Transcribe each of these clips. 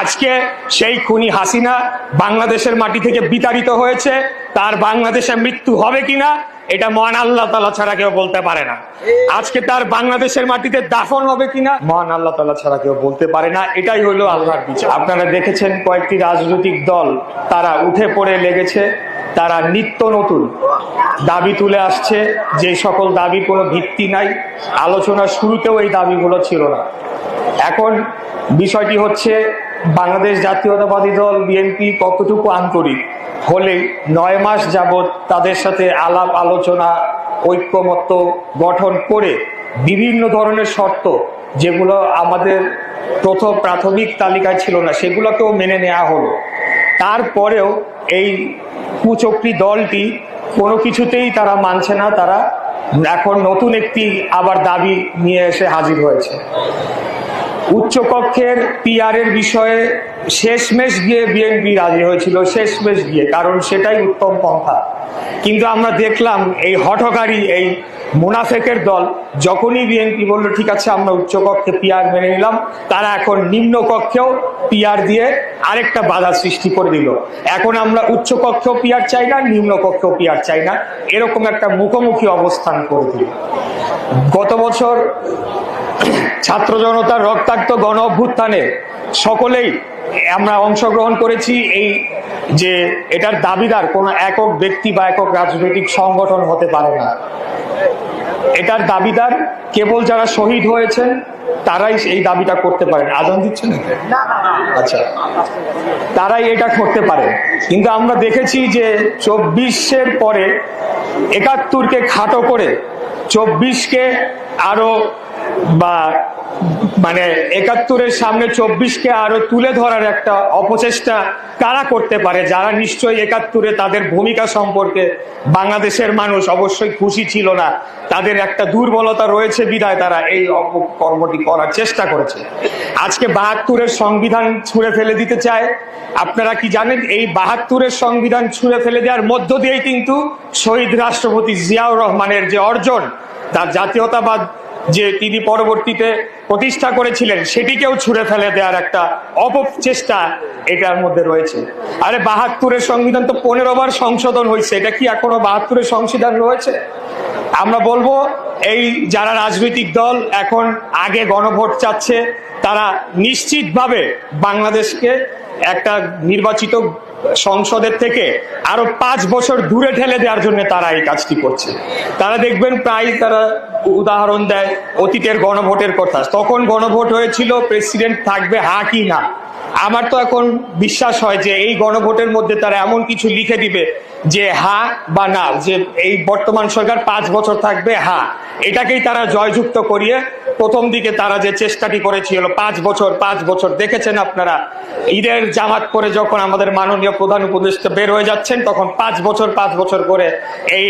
আজকে সেই খুনি হাসিনা বাংলাদেশের মাটি থেকে বিতাড়িত হয়েছে। তার বাংলাদেশে মৃত্যু হবে কিনা, এটা মহান আল্লাহ তালা ছাড়া কেউ বলতে পারে না। আজকে তার বাংলাদেশের মাটিতে দাফন হবে কিনা, মহান আল্লাহ তালা ছাড়া কেউ বলতে পারে না। এটাই হলো আল্লাহর বিচার। আপনারা দেখেছেন কয়েকটি রাজনৈতিক দল, তারা উঠে পড়ে লেগেছে। তারা নিত্য নতুন দাবি তুলে আসছে। যে সকল দাবি কোনো ভিত্তি নাই। আলোচনার শুরুতেও এই দাবিগুলো ছিল না। এখন বিষয়টি হচ্ছে বাংলাদেশ জাতীয়তাবাদী দল, বিএনপি কতটুকু আন্তরিক? হলে নয় মাস যাবৎ তাদের সাথে আলাপ, আলোচনা, ঐক্যমত্য গঠন করে বিভিন্ন ধরনের শর্ত যেগুলো আমাদের প্রথম প্রাথমিক তালিকায় ছিল না, সেগুলোকেও মেনে নেওয়া হলো। তারপরেও এই কুচক্রি দলটি কোনো কিছুতেই তারা মানছে না, তারা এখন নতুন একটি আবার দাবি নিয়ে এসে হাজির হয়েছে। উচ্চকক্ষের পিআর এর বিষয়ে শেষমেশ গিয়ে বিএনপি রাজি হয়েছিল, শেষমেশ গিয়ে, কারণ সেটাই উত্তম পন্থা। কিন্তু আমরা দেখলাম এই হঠকারী, এই মুনাফেকের দল, যখনই বিএনপি বলল, ঠিক আছে, আমরা উচ্চকক্ষে পিআর মেনে নিলাম। তারা এখন নিম্ন কক্ষেও পিআর দিয়ে আরেকটা বাধা সৃষ্টি করে দিল। এখন আমরা উচ্চকক্ষেও পিআর চাই না নিম্ন কক্ষেও পিআর চাই না। এরকম একটা মুখোমুখি অবস্থান করে দিল। গত বছর ছাত্র জনতার রক্তাক্ত গণ অভ্যুত্থানে সকলেই আমরা অংশগ্রহণ করেছি। এই যে এটার দাবিদার কোনো একক ব্যক্তি বা একক রাজনৈতিক সংগঠন হতে পারে না। এটার দাবিদার কেবল যারা শহীদ হয়েছেন তারাই এই দাবিটা করতে পারেন। আজান দিচ্ছেন আচ্ছা। তারাই এটা করতে পারে। কিন্তু আমরা দেখেছি যে চব্বিশের পরে একাত্তরকে খাটো করে চব্বিশকে আরও বা মানে একাত্তরের সামনে চব্বিশকে আরও তুলে ধরার একটা অপচেষ্টা কারা করতে পারে, যারা নিশ্চয়ই একাত্তরে তাদের ভূমিকা সম্পর্কে বাংলাদেশের মানুষ অবশ্যই খুশি ছিল না। তাদের একটা দুর্বলতা রয়েছে বিদায় তারা এই কর্মটি করার চেষ্টা করেছে। আজকে বাহাত্তরের সংবিধান ছুঁড়ে ফেলে দিতে চায়। আপনারা কি জানেন, এই বাহাত্তরের সংবিধান ছুঁড়ে ফেলে দেওয়ার মধ্য দিয়েই কিন্তু শহীদ রাষ্ট্রপতি জিয়াউর রহমানের যে অর্জন, তার জাতীয়তাবাদ যে তিনি পরবর্তীতে প্রতিষ্ঠা করেছিলেন, সেটিকেও ছুড়ে ফেলে দেওয়ার একটা অপচেষ্টা এটার মধ্যে রয়েছে। আরে বাহাত্তরের সংবিধান তো পনেরো বার সংশোধন হয়েছে, এটা কি এখনও বাহাত্তরের সংবিধান রয়েছে? আমরা বলব এই যারা রাজনৈতিক দল এখন আগে গণভোট চাচ্ছে, তারা নিশ্চিতভাবে বাংলাদেশকে একটা নির্বাচিত সংসদের থেকে আরও পাঁচ বছর দূরে ঠেলে দেওয়ার জন্য তারা এই কাজটি করছে। তারা দেখবেন প্রায় তারা উদাহরণ দেয় অতীতের গণভোটের কথা। তখন গণভোট হয়েছিল প্রেসিডেন্ট থাকবে হা কি না। আমার তো এখন বিশ্বাস হয় যে এই গণভোটের মধ্যে তারা এমন কিছু লিখে দিবে যে হা বা না, যে এই বর্তমান সরকার পাঁচ বছর থাকবে হা। এটাকেই তারা জয়যুক্ত করিয়ে প্রথম দিকে তারা যে চেষ্টাটি করেছিল, পাঁচ বছর পাঁচ বছর, দেখেছেন আপনারা, ঈদের জামাত করে যখন আমাদের মাননীয় প্রধান উপদেষ্টা বের হয়ে যাচ্ছেন, তখন পাঁচ বছর পাঁচ বছর করে এই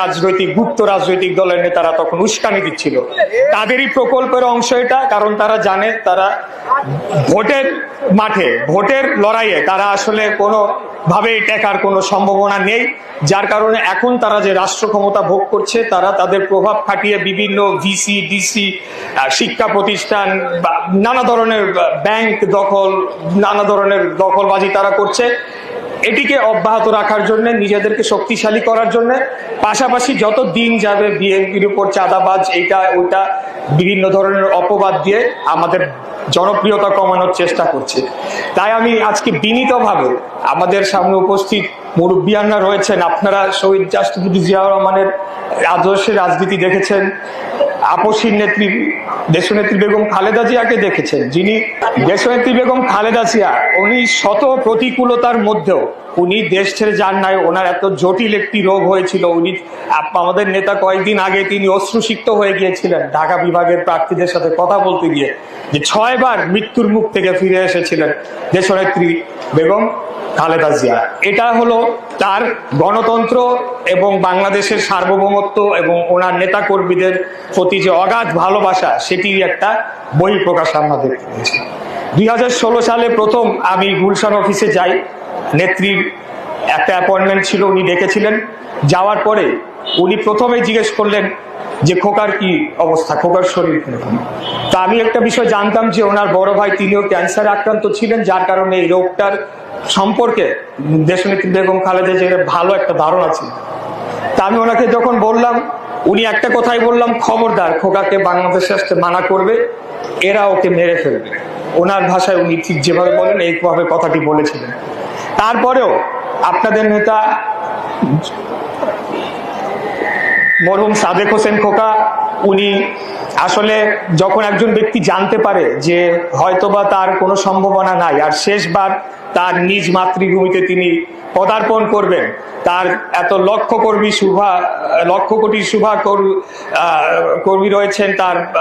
রাজনৈতিক, গুপ্ত রাজনৈতিক দলের নেতারা তখন উস্কানি দিচ্ছিল। তাদেরই প্রকল্পের অংশ এটা, কারণ তারা জানে, তারা ভোটের মাঠে, ভোটের লড়াইয়ে তারা আসলে কোনো ভাবে টেকার কোনো সম্ভাবনা নেই, যার কারণে এখন তারা যে রাষ্ট্র ক্ষমতা ভোগ করছে, তারা তাদের প্রভাব খাটিয়ে বিভিন্ন ভিসি, ডিসি শিক্ষা প্রতিষ্ঠান নানা ধরনের ব্যাংক দখল, নানা ধরনের দখলবাজি তারা করছে। এটিকে অব্যাহত রাখার জন্য, নিজেদেরকে শক্তিশালী করার জন্য, পাশাপাশি যত দিন যাবে বিএনপির উপর চাঁদাবাজ, এইটা, ওইটা, বিভিন্ন ধরনের অপবাদ দিয়ে আমাদের জনপ্রিয়তা কমানোর চেষ্টা করছে। তাই আমি আজকে বিনীতভাবে আমাদের সামনে উপস্থিত মুরব্বিয়ানরা রয়েছেন, আপনারা শহীদ রাষ্ট্রপতি জিয়াউর রহমানের আদর্শে রাজনীতি দেখেছেন, আপসীর নেত্রী, দেশনেত্রী বেগম খালেদা জিয়াকে দেখেছেন, যিনি দেশনেত্রী বেগম খালেদা জিয়া, উনি শত প্রতিকূলতার মধ্যেও উনি দেশ ছেড়ে যান নাই, ওনার এত জটিল একটি রোগ হয়েছিল, উনি আমাদের নেতা কয়েকদিন আগে তিনি অশ্রুসিক্ত হয়ে গিয়েছিলেন, ঢাকা বিভাগের প্রার্থীদের সাথে কথা বলতে গিয়ে, যে ছয়বার মৃত্যুর মুখ থেকে ফিরে এসেছিলেন দেশনেত্রী বেগম খালেদা জিয়া। এটা হলো তার গণতন্ত্র এবং বাংলাদেশের সার্বভৌমত্ব এবং ওনার নেতা কর্মীদের প্রতি যে অগাধ ভালোবাসা সেটির একটা বই প্রকাশ আমরা দেখতে পেয়েছি। দুই সালে প্রথম আমি গুলশান অফিসে যাই নেত্রীর একটা অ্যাপয়েন্টমেন্ট ছিল, উনি ডেকেছিলেন। যাওয়ার পরে উনি প্রথমে জিজ্ঞেস করলেন যে, খোকার কি অবস্থা? খোকার শরীর তা আমি একটা বিষয় জানতাম যে, ওনার বড় ভাই তিনিও ক্যান্সার আক্রান্ত ছিলেন, যার কারণে এই রোগটার সম্পর্কে দেশনেত্রী বেগম খালেদা জিয়ার ভালো একটা ধারণা ছিল। তা আমি ওনাকে যখন বললাম, উনি একটা কথাই বললাম, খবরদার, খোকাকে বাংলাদেশে আসতে মানা করবে, এরা ওকে মেরে ফেলবে। ওনার ভাষায় উনি ঠিক যেভাবে বলেন, এইভাবে কথাটি বলেছিলেন। তারপরেও আপনাদের নেতা মরহুম সাদেক হোসেন খোকা, উনি আসলে যখন একজন ব্যক্তি জানতে পারে যে হয়তোবা তার কোনো সম্ভাবনা নাই, আর শেষবার তার নিজ মাতৃভূমিতে তিনি পদার্পণ করবেন। তার এত লক্ষ কর্মী শুভা লক্ষ কোটি শুভা কর- কর্মী রয়েছেন, তার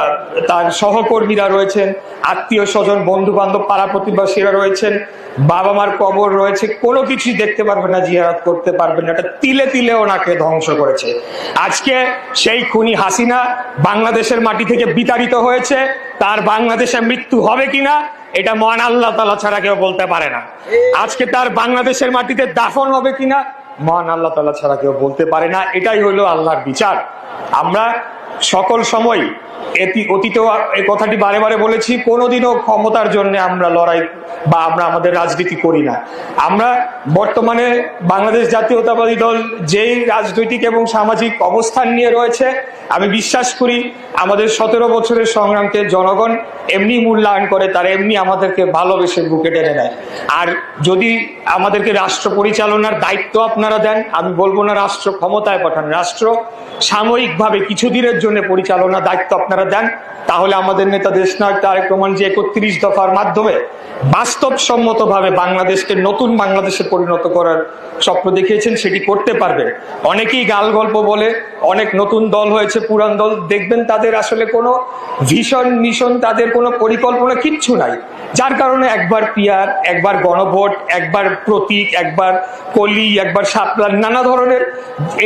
তার সহকর্মীরা রয়েছেন, আত্মীয় স্বজন বন্ধু বান্ধব পাড়া প্রতিবেশীরা রয়েছেন বাবা মার কবর রয়েছে, কোনো কিছুই দেখতে পারবে না, জিয়ারাত করতে পারবেন না, এটা তিলে তিলে ওনাকে ধ্বংস করেছে। আজকে সেই খুনি হাসিনা বাংলাদেশের মাটি থেকে বিতাড়িত হয়েছে, তার বাংলাদেশে মৃত্যু হবে কিনা এটা মহান আল্লাহ তালা ছাড়া কেউ বলতে পারে না। আজকে তার বাংলাদেশের মাটিতে দাফন হবে কিনা, মহান আল্লাহ তালা ছাড়া কেউ বলতে পারে না। এটাই হলো আল্লাহর বিচার। আমরা সকল সময় এটি অতীতেও এই কথাটি বারে বারে বলেছি, কোনোদিনও ক্ষমতার জন্য আমরা লড়াই বা আমরা আমাদের রাজনীতি করি না। আমরা বর্তমানে বাংলাদেশ জাতীয়তাবাদী দল যেই রাজনৈতিক এবং সামাজিক অবস্থান নিয়ে রয়েছে, আমি বিশ্বাস করি আমাদের সতেরো বছরের সংগ্রামকে জনগণ এমনি মূল্যায়ন করে, তারা এমনি আমাদেরকে ভালোবেসে বুকে টেনে নেয়। আর যদি আমাদেরকে রাষ্ট্র পরিচালনার দায়িত্ব আপনারা দেন, আমি বলব না রাষ্ট্র ক্ষমতায় পাঠান, রাষ্ট্র সাময়িকভাবে কিছুদিনের জন্য পরিচালনার দায়িত্ব আপনারা দেন, তাহলে আমাদের নেতা দেশনায়ক তারেক রহমান যে একত্রিশ দফার মাধ্যমে বাস্তবসম্মতভাবে বাংলাদেশকে, নতুন বাংলাদেশে পরিণত করার স্বপ্ন দেখিয়েছেন, সেটি করতে পারবে। অনেকেই গাল গল্প বলে, অনেক নতুন দল হয়েছে, পুরান দল, দেখবেন তাদের আসলে কোনো ভীষণ মিশন, তাদের কোনো পরিকল্পনা কিচ্ছু নাই। যার কারণে একবার পিয়ার, একবার গণভোট, একবার প্রতীক, একবার কলি, একবার সাপলা নানা ধরনের,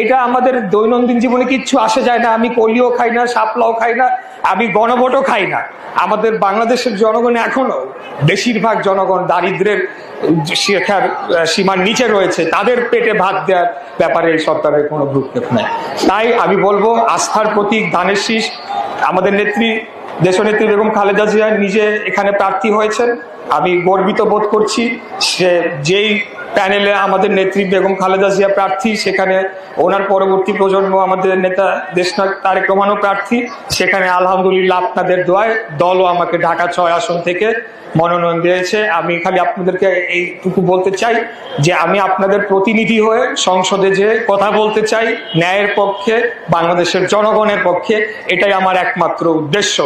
এটা আমাদের দৈনন্দিন জীবনে কিচ্ছু আসে যায় না। আমি কলিও খাই না সাপলাও খাই না, আমি গণভোটও খাই না। আমাদের বাংলাদেশের জনগণ এখনও বেশিরভাগ জনগণ দারিদ্রের শিক্ষার সীমার নিচে রয়েছে, তাদের পেটে ভাত দেওয়ার ব্যাপারে এই সরকারের কোনো ভ্রুক্ষেপ নেই। তাই আমি বলব, আস্থার প্রতীক ধানের শীষ, আমাদের নেত্রী দেশনেত্রী বেগম খালেদা জিয়া নিজে এখানে প্রার্থী হয়েছেন। আমি গর্বিত বোধ করছি সে যেই প্যানেলে আমাদের নেত্রী বেগম খালেদা জিয়া প্রার্থী, সেখানে ওনার পরবর্তী প্রজন্ম আমাদের নেতা দেশনাথ তারেক রহমানও প্রার্থী। সেখানে আলহামদুলিল্লাহ আপনাদের দোয়ায় দলও আমাকে ঢাকা ছয় আসন থেকে মনোনয়ন দিয়েছে। আমি খালি আপনাদেরকে এইটুকু বলতে চাই যে আমি আপনাদের প্রতিনিধি হয়ে সংসদে যে কথা বলতে চাই, ন্যায়ের পক্ষে, বাংলাদেশের জনগণের পক্ষে, এটাই আমার একমাত্র উদ্দেশ্য।